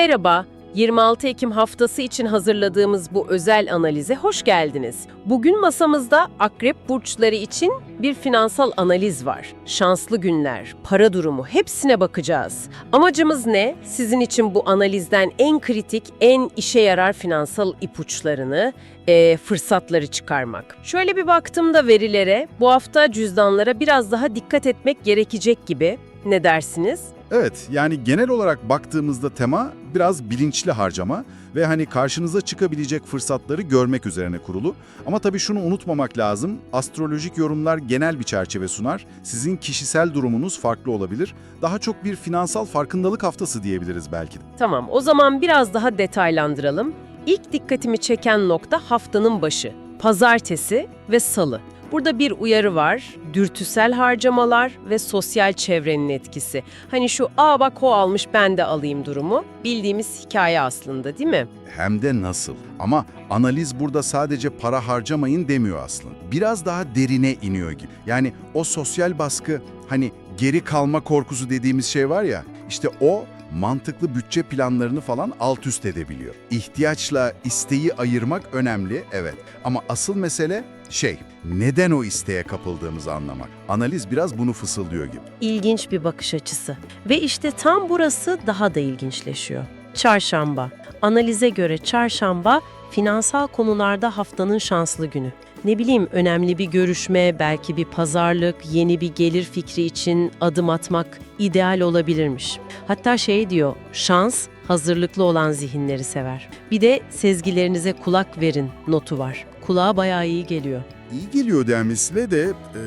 Merhaba, 26 Ekim haftası için hazırladığımız bu özel analize hoş geldiniz. Bugün masamızda akrep burçları için bir finansal analiz var. Şanslı günler, para durumu hepsine bakacağız. Amacımız ne? Sizin için bu analizden en kritik, en işe yarar finansal ipuçlarını, eee, fırsatları çıkarmak. Şöyle bir baktığımda verilere, bu hafta cüzdanlara biraz daha dikkat etmek gerekecek gibi. Ne dersiniz? Evet, yani genel olarak baktığımızda tema biraz bilinçli harcama ve hani karşınıza çıkabilecek fırsatları görmek üzerine kurulu. Ama tabii şunu unutmamak lazım, astrolojik yorumlar genel bir çerçeve sunar. Sizin kişisel durumunuz farklı olabilir. Daha çok bir finansal farkındalık haftası diyebiliriz belki de. Tamam, o zaman biraz daha detaylandıralım. İlk dikkatimi çeken nokta haftanın başı. Pazartesi ve salı. Burada bir uyarı var. Dürtüsel harcamalar ve sosyal çevrenin etkisi. Hani şu ''aa bak o almış ben de alayım'' durumu bildiğimiz hikaye aslında değil mi? Hem de nasıl. Ama analiz burada sadece para harcamayın demiyor aslında. Biraz daha derine iniyor gibi. Yani o sosyal baskı, hani geri kalma korkusu dediğimiz şey var ya, işte o mantıklı bütçe planlarını falan alt üst edebiliyor. İhtiyaçla isteği ayırmak önemli, evet. Ama asıl mesele şey, neden o isteğe kapıldığımızı anlamak. Analiz biraz bunu fısıldıyor gibi. İlginç bir bakış açısı. Ve işte tam burası daha da ilginçleşiyor. Çarşamba. Analize göre çarşamba finansal konularda haftanın şanslı günü. Ne bileyim önemli bir görüşme, belki bir pazarlık, yeni bir gelir fikri için adım atmak ideal olabilirmiş. Hatta şey diyor, şans hazırlıklı olan zihinleri sever. Bir de sezgilerinize kulak verin notu var. Kulağa bayağı iyi geliyor. İyi geliyor denmesiyle de e,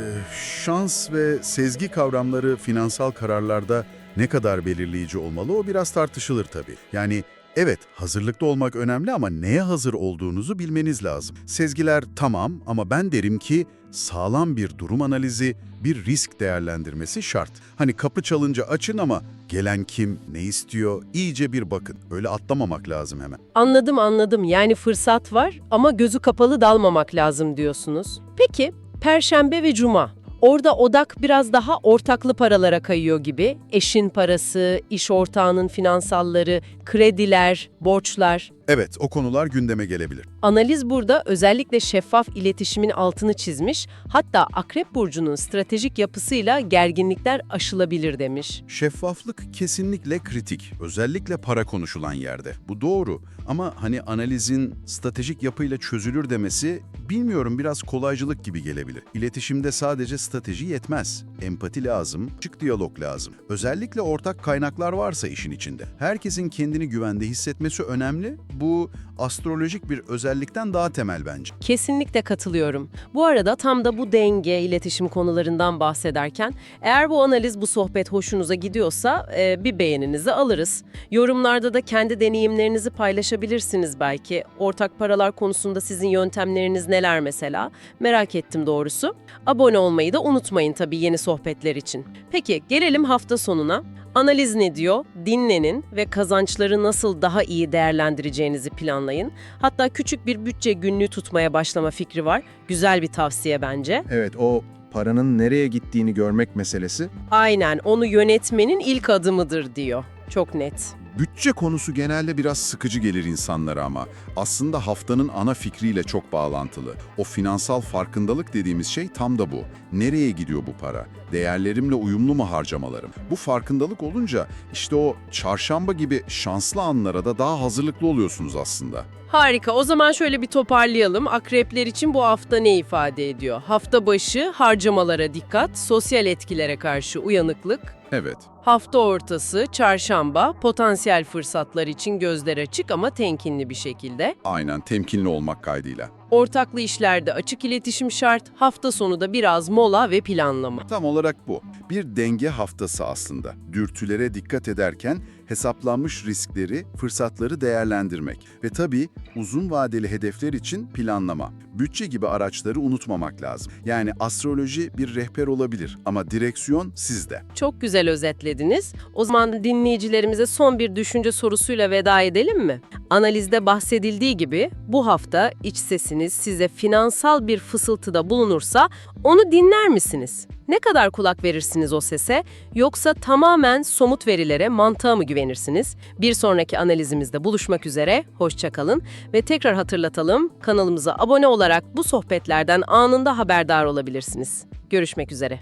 şans ve sezgi kavramları finansal kararlarda ne kadar belirleyici olmalı o biraz tartışılır tabii. Yani evet hazırlıklı olmak önemli ama neye hazır olduğunuzu bilmeniz lazım. Sezgiler tamam ama ben derim ki sağlam bir durum analizi, bir risk değerlendirmesi şart. Hani kapı çalınca açın ama gelen kim, ne istiyor iyice bir bakın. Öyle atlamamak lazım hemen. Anladım anladım. Yani fırsat var ama gözü kapalı dalmamak lazım diyorsunuz. Peki Perşembe ve Cuma. Orada odak biraz daha ortaklı paralara kayıyor gibi. Eşin parası, iş ortağının finansalları, krediler, borçlar. Evet o konular gündeme gelebilir. Analiz burada özellikle şeffaf iletişimin altını çizmiş, hatta Akrep Burcu'nun stratejik yapısıyla gerginlikler aşılabilir demiş. Şeffaflık kesinlikle kritik. Özellikle para konuşulan yerde. Bu doğru. Ama hani analizin stratejik yapıyla çözülür demesi bilmiyorum biraz kolaycılık gibi gelebilir. İletişimde sadece strateji yetmez. Empati lazım, açık diyalog lazım. Özellikle ortak kaynaklar varsa işin içinde. Herkesin kendini güvende hissetmesi önemli. Bu astrolojik bir özellikten daha temel bence. Kesinlikle katılıyorum. Bu arada tam da bu denge, iletişim konularından bahsederken eğer bu analiz, bu sohbet hoşunuza gidiyorsa e, bir beğeninizi alırız. Yorumlarda da kendi deneyimlerinizi paylaşabilirsiniz belki. Ortak paralar konusunda sizin yöntemleriniz neler mesela? Merak ettim doğrusu. Abone olmayı da unutmayın tabii yeni sohbetler için. Peki gelelim hafta sonuna. Analiz ne diyor? Dinlenin ve kazançları nasıl daha iyi değerlendireceğinizi planlayın. Hatta küçük bir bütçe günlüğü tutmaya başlama fikri var. Güzel bir tavsiye bence. Evet, o paranın nereye gittiğini görmek meselesi. Aynen onu yönetmenin ilk adımıdır diyor. Çok net. Bütçe konusu genelde biraz sıkıcı gelir insanlara ama aslında haftanın ana fikriyle çok bağlantılı. O finansal farkındalık dediğimiz şey tam da bu. Nereye gidiyor bu para? Değerlerimle uyumlu mu harcamalarım? Bu farkındalık olunca işte o çarşamba gibi şanslı anlara da daha hazırlıklı oluyorsunuz aslında. Harika. O zaman şöyle bir toparlayalım. Akrepler için bu hafta ne ifade ediyor? Hafta başı harcamalara dikkat, sosyal etkilere karşı uyanıklık. Evet. Hafta ortası, çarşamba, potansiyel fırsatlar için gözler açık ama temkinli bir şekilde. Aynen temkinli olmak kaydıyla. Ortaklı işlerde açık iletişim şart, hafta sonu da biraz mola ve planlama. Tam olarak bu. Bir denge haftası aslında. Dürtülere dikkat ederken hesaplanmış riskleri, fırsatları değerlendirmek ve tabii uzun vadeli hedefler için planlama. Bütçe gibi araçları unutmamak lazım. Yani astroloji bir rehber olabilir ama direksiyon sizde. Çok güzel özetlediniz. O zaman dinleyicilerimize son bir düşünce sorusuyla veda edelim mi? Analizde bahsedildiği gibi bu hafta iç sesiniz size finansal bir fısıltıda bulunursa onu dinler misiniz? Ne kadar kulak verirsiniz o sese yoksa tamamen somut verilere, mantığa mı güvenirsiniz? Bir sonraki analizimizde buluşmak üzere, hoşçakalın ve tekrar hatırlatalım kanalımıza abone olarak bu sohbetlerden anında haberdar olabilirsiniz. Görüşmek üzere.